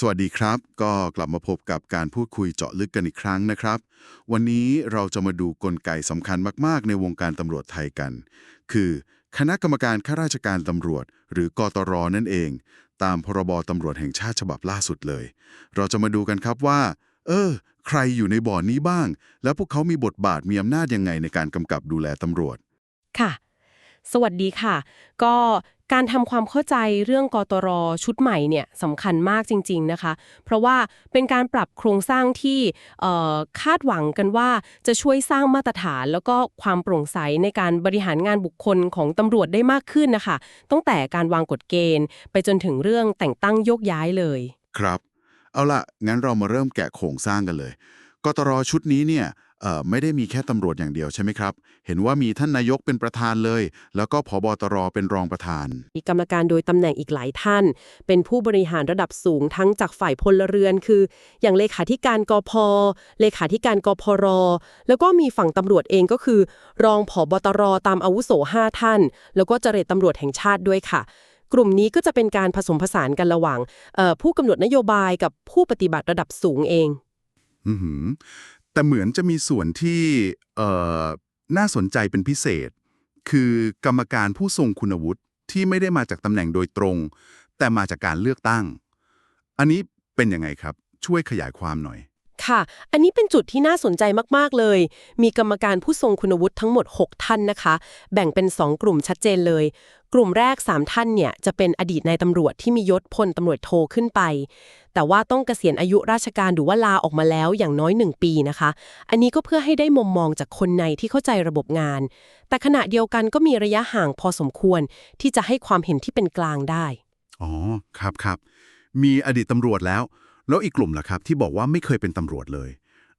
สวัสดีครับ ก็กลับมาพบกับการพูดคุยเจาะลึกกันอีกครั้งนะครับ วันนี้เราจะมาดูกลไกสำคัญมาก ๆ ในวงการตำรวจไทยกัน คือคณะกรรมการข้าราชการตำรวจ หรือกตรนั่นเอง ตามพรบตำรวจแห่งชาติฉบับล่าสุดเลย เราจะมาดูกันครับว่า เออ ใครอยู่ในบ่อนนี้บ้าง แล้วพวกเขามีบทบาทมีอำนาจยังไงในการกำกับดูแลตำรวจ ค่ะ สวัสดีค่ะ ก็การทำความเข้าใจเรื่องกตรชุดใหม่เนี่ยสำคัญมากจริง ๆนะคะ เพราะว่าเป็นการปรับโครงสร้างที่คาดหวังกันว่าจะช่วยสร้างมาตรฐาน แล้วก็ความโปร่งใสในการบริหารงานบุคคลของตำรวจได้มากขึ้นนะคะตั้งแต่การวางกฎเกณฑ์ ไปจนถึงเรื่องแต่งตั้งโยกย้ายเลย ครับ เอาละงั้นเรามาเริ่มแกะโครงสร้างกันเลยกตรชุดนี้เนี่ย ไม่ได้มีแค่ตำรวจอย่างเดียวใช่ไหมครับ เห็นว่ามีท่านนายกเป็นประธานเลย แล้วก็ผบตรเป็นรองประธาน มีกรรมการโดยตำแหน่งอีกหลายท่าน เป็นผู้บริหารระดับสูงทั้งจากฝ่ายพลเรือน คือ อย่างเลขาธิการกพเลขาธิการกพร แล้วก็มีฝั่งตำรวจเองก็คือ รองผบตรตามอาวุโส5ท่าน แล้วก็เจรตำรวจแห่งชาติด้วยค่ะกลุ่มนี้ก็จะเป็นการผสมผสานกันระหว่างเอ่อผู้กำหนดนโยบายกับผู้ปฏิบัติระดับสูงเองอือหือ แต่เหมือนจะมีส่วนที่เอ่อน่าสนใจเป็นพิเศษ คือกรรมการผู้ทรงคุณวุฒิที่ไม่ได้มาจากตำแหน่งโดยตรง แต่มาจากการเลือกตั้ง อันนี้เป็นยังไงครับ ช่วยขยายความหน่อย ค่ะ อันนี้เป็นจุดที่น่าสนใจมาก ๆ เลย มีกรรมการผู้ทรงคุณวุฒิทั้งหมด 6 ท่านนะคะ แบ่งเป็น 2 กลุ่มชัดเจนเลย กลุ่มแรก 3 ท่านเนี่ย จะเป็นอดีตนายตำรวจที่มียศพลตำรวจโทขึ้นไป แต่ว่าต้องเกษียณอายุราชการหรือว่าลาออกมาแล้วอย่างน้อย 1 ปีนะคะ อันนี้ก็เพื่อให้ได้มุมมองจากคนในที่เข้าใจระบบงาน แต่ขณะเดียวกันก็มีระยะห่างพอสมควร ที่จะให้ความเห็นที่เป็นกลางได้ อ๋อ ครับครับ มีอดีตตำรวจแล้ว แล้วอีกกลุ่มล่ะครับ ที่บอกว่าไม่เคยเป็นตำรวจเลย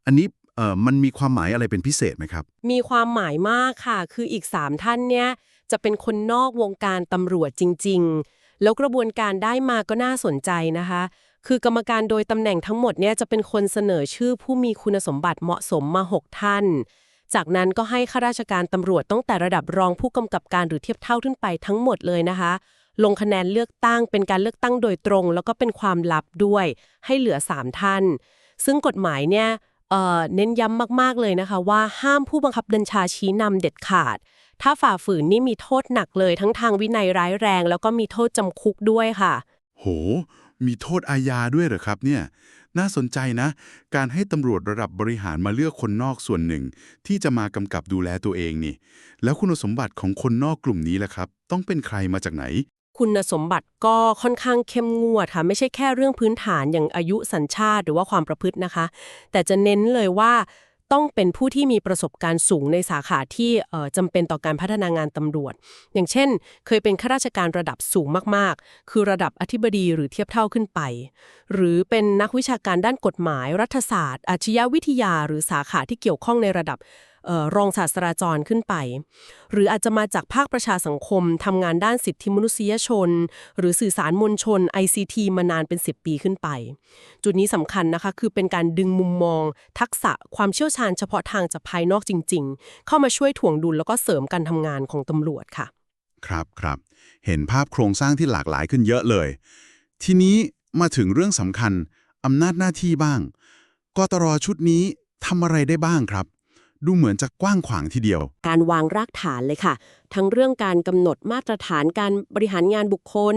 อันนี้เอ่อมันมีความหมายอะไรเป็นพิเศษไหมครับ มีความหมายมากค่ะ คืออีก 3 ท่านเนี่ยจะเป็นคนนอกวงการตำรวจจริง ๆ แล้วกระบวนการได้มาก็น่าสนใจนะคะ คือกรรมการโดยตำแหน่งทั้งหมดเนี่ยจะเป็นคนเสนอชื่อผู้มีคุณสมบัติเหมาะสมมา 6 ท่าน จากนั้นก็ให้ข้าราชการตำรวจตั้งแต่ระดับรองผู้กำกับการหรือเทียบเท่าขึ้นไปทั้งหมดเลยนะคะ ลงคะแนนเลือกตั้งเป็นการเลือกตั้งโดยตรง แล้วก็เป็นความลับด้วย ให้เหลือ 3 ท่าน ซึ่งกฎหมายเนี่ยเเน้นย้ำมาก ๆ เลยนะคะ ว่าห้ามผู้บังคับบัญชาชี้นำเด็ดขาด ถ้าฝ่าฝืนนี่มีโทษหนักเลย ทั้งทางวินัยร้ายแรง แล้วก็มีโทษจำคุกด้วยค่ะ โห มีโทษอาญาด้วยเหรอครับเนี่ย น่าสนใจนะ การให้ตำรวจระดับบริหารมาเลือกคนนอกส่วนหนึ่ง ที่จะมากำกับดูแลตัวเองนี่ แล้วคุณสมบัติของคนนอกกลุ่มนี้ล่ะครับ ต้องเป็นใครมาจากไหน คุณสมบัติก็ค่อนข้างเข้มงวดค่ะ ไม่ใช่แค่เรื่องพื้นฐานอย่างอายุสัญชาติหรือว่าความประพฤตินะคะ แต่จะเน้นเลยว่าต้องเป็นผู้ที่มีประสบการณ์สูงในสาขาที่เอ่อจำเป็นต่อการพัฒนางานตำรวจ อย่างเช่น เคยเป็นข้าราชการระดับสูงมากๆ คือระดับอธิบดีหรือเทียบเท่าขึ้นไป หรือเป็นนักวิชาการด้านกฎหมาย รัฐศาสตร์ อาชญาวิทยา หรือสาขาที่เกี่ยวข้องในระดับ รองศาสตราจารย์ขึ้นไป หรืออาจจะมาจากภาคประชาสังคมทำงานด้านสิทธิมนุษยชน หรือสื่อสารมวลชน ICT มานานเป็น 10 ปีขึ้นไป จุดนี้สำคัญนะคะคือเป็นการดึงมุมมอง ทักษะความเชี่ยวชาญเฉพาะทางจากภายนอกจริง ๆ เข้ามาช่วยถ่วงดุลแล้วก็เสริมการทำงานของตำรวจค่ะ ครับครับเห็นภาพโครงสร้างที่หลากหลายขึ้นเยอะเลย ทีนี้มาถึงเรื่องสำคัญอำนาจหน้าที่บ้างกตรชุดนี้ทำอะไรได้บ้างครับ ดูเหมือนจะกว้างขวางทีเดียว การวางรากฐานเลยค่ะ ทั้งเรื่องการกำหนดมาตรฐานการบริหารงานบุคคล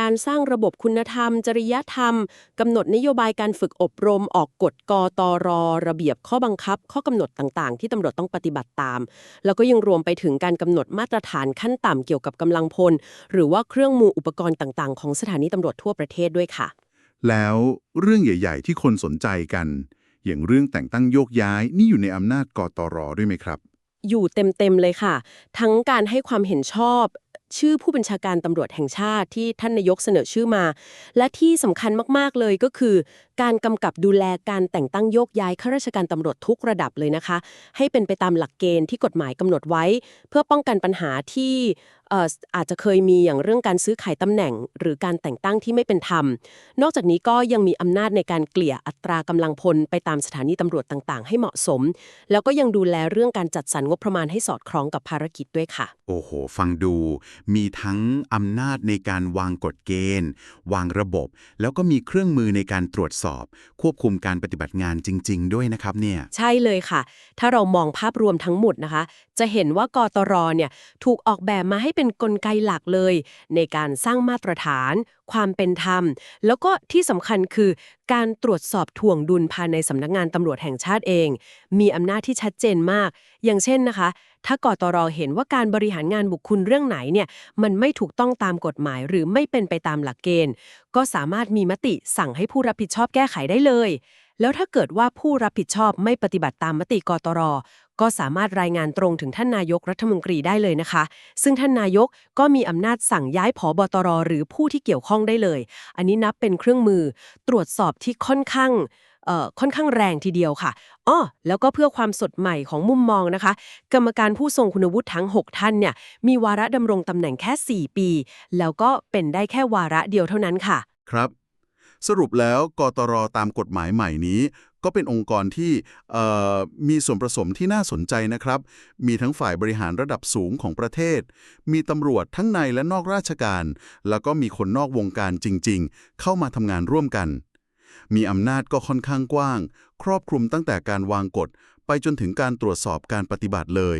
การสร้างระบบคุณธรรม จริยธรรมกำหนดนโยบายการฝึกอบรม ออกกฎกตรระเบียบข้อบังคับ ข้อกำหนดต่างๆ ที่ตำรวจต้องปฏิบัติตาม แล้วก็ยังรวมไปถึงการกำหนดมาตรฐานขั้นต่ำเกี่ยวกับกำลังพล หรือว่าเครื่องมืออุปกรณ์ต่างๆ ของสถานีตำรวจทั่วประเทศด้วยค่ะ แล้วเรื่องใหญ่ ๆ ที่คนสนใจกัน อย่างเรื่องแต่งตั้งโยกย้ายนี่อยู่ในอำนาจกตรด้วยไหมครับ อยู่เต็มๆเลยค่ะ ทั้งการให้ความเห็นชอบ ชื่อผู้บัญชาการตำรวจแห่งชาติที่ท่านนายกเสนอชื่อมา และที่สำคัญมากๆเลยก็คือ การกำกับดูแลการแต่งตั้งโยกย้ายข้าราชการตำรวจทุกระดับเลยนะคะ ให้เป็นไปตามหลักเกณฑ์ที่กฎหมายกำหนดไว้ เพื่อป้องกันปัญหาที่ อาจจะเคยมีอย่างเรื่องการซื้อขายตำแหน่ง หรือการแต่งตั้งที่ไม่เป็นธรรม นอกจากนี้ก็ยังมีอำนาจในการเกลี่ยอัตรากำลังพลไปตามสถานีตำรวจต่างๆ ให้เหมาะสม แล้วก็ยังดูแลเรื่องการจัดสรรงบประมาณให้สอดคล้องกับภารกิจด้วยค่ะ โอ้โห ฟังดู มีทั้งอำนาจในการวางกฎเกณฑ์ วางระบบ แล้วก็มีเครื่องมือในการตรวจสอบ ควบคุมการปฏิบัติงานจริง ๆ ด้วยนะครับเนี่ยใช่เลยค่ะ ถ้าเรามองภาพรวมทั้งหมดนะคะ จะเห็นว่ากตรเนี่ยถูกออกแบบมาให้เป็นกลไกหลักเลย ในการสร้างมาตรฐาน ความเป็นธรรม แล้วก็ที่สำคัญคือการตรวจสอบถ่วงดุลภายในสำนักงานตำรวจแห่งชาติเอง มีอำนาจที่ชัดเจนมาก อย่างเช่นนะคะ ถ้ากตรเห็นว่าการบริหารงานบุคคลเรื่องไหนเนี่ยมันไม่ถูกต้องตามกฎหมายหรือไม่เป็นไปตามหลักเกณฑ์ ก็สามารถมีมติสั่งให้ผู้รับผิดชอบแก้ไขได้เลย แล้วถ้าเกิดว่าผู้รับผิดชอบไม่ปฏิบัติตามมติกตร ก็สามารถรายงานตรงถึงท่านนายกรัฐมนตรีได้เลยนะคะ ซึ่งท่านนายกก็มีอำนาจสั่งย้ายผอบตรหรือผู้ที่เกี่ยวข้องได้เลย อันนี้นับเป็นเครื่องมือตรวจสอบที่ค่อนข้างเอ่อค่อนข้างแรงทีเดียวค่ะอ้อแล้วก็เพื่อความสดใหม่ของมุมมองนะคะ กรรมการผู้ทรงคุณวุฒิทั้ง 6 ท่านเนี่ย มีวาระดำรงตำแหน่งแค่ 4 ปี แล้วก็เป็นได้แค่วาระเดียวเท่านั้นค่ะ ครับ สรุปแล้วกตรตามกฎหมายใหม่นี้ ก็เป็นองค์กรที่มีส่วนผสมที่น่าสนใจนะครับ มีทั้งฝ่ายบริหารระดับสูงของประเทศ มีตำรวจทั้งในและนอกราชการ แล้วก็มีคนนอกวงการจริง ๆ เข้ามาทำงานร่วมกัน มีอำนาจก็ค่อนข้างกว้าง ครอบคลุมตั้งแต่การวางกฎ ไปจนถึงการตรวจสอบการปฏิบัติเลย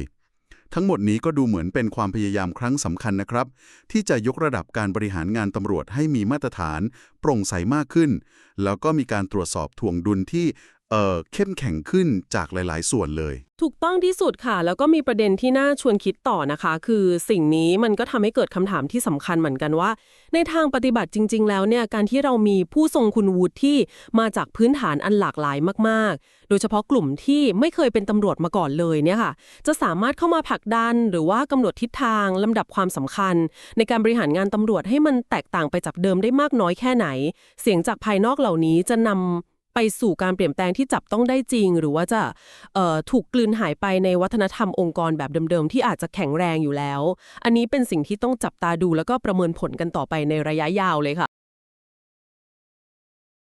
ทั้งหมดนี้ก็ดูเหมือนเป็นความพยายามครั้งสำคัญนะครับ ที่จะยกระดับการบริหารงานตำรวจให้มีมาตรฐาน โปร่งใสมากขึ้น แล้วก็มีการตรวจสอบถ่วงดุลที่ เอ่อเข้มแข็งขึ้นจากหลาย ๆ ส่วนเลย ถูกต้องที่สุดค่ะ แล้วก็มีประเด็นที่น่าชวนคิดต่อนะคะ คือสิ่งนี้มันก็ทำให้เกิดคำถามที่สำคัญเหมือนกันว่า ในทางปฏิบัติจริง ๆ แล้วเนี่ยการที่เรามีผู้ทรงคุณวุฒิที่มาจากพื้นฐานอันหลากหลายมาก ๆ โดยเฉพาะกลุ่มที่ไม่เคยเป็นตำรวจมาก่อนเลยเนี่ยค่ะ จะสามารถเข้ามาผลักดัน หรือว่ากำหนดทิศทางลำดับความสำคัญ ในการบริหารงานตำรวจให้มันแตกต่างไปจากเดิมได้มากน้อยแค่ไหน เสียงจากภายนอกเหล่านี้จะนำ ไปสู่การเปลี่ยนแปลงที่จับต้องได้จริง หรือว่าจะถูกกลืนหายไปในวัฒนธรรมองค์กรแบบเดิมๆ ที่อาจจะแข็งแรงอยู่แล้ว อันนี้เป็นสิ่งที่ต้องจับตาดูแล้วก็ประเมินผลกันต่อไปในระยะยาวเลยค่ะ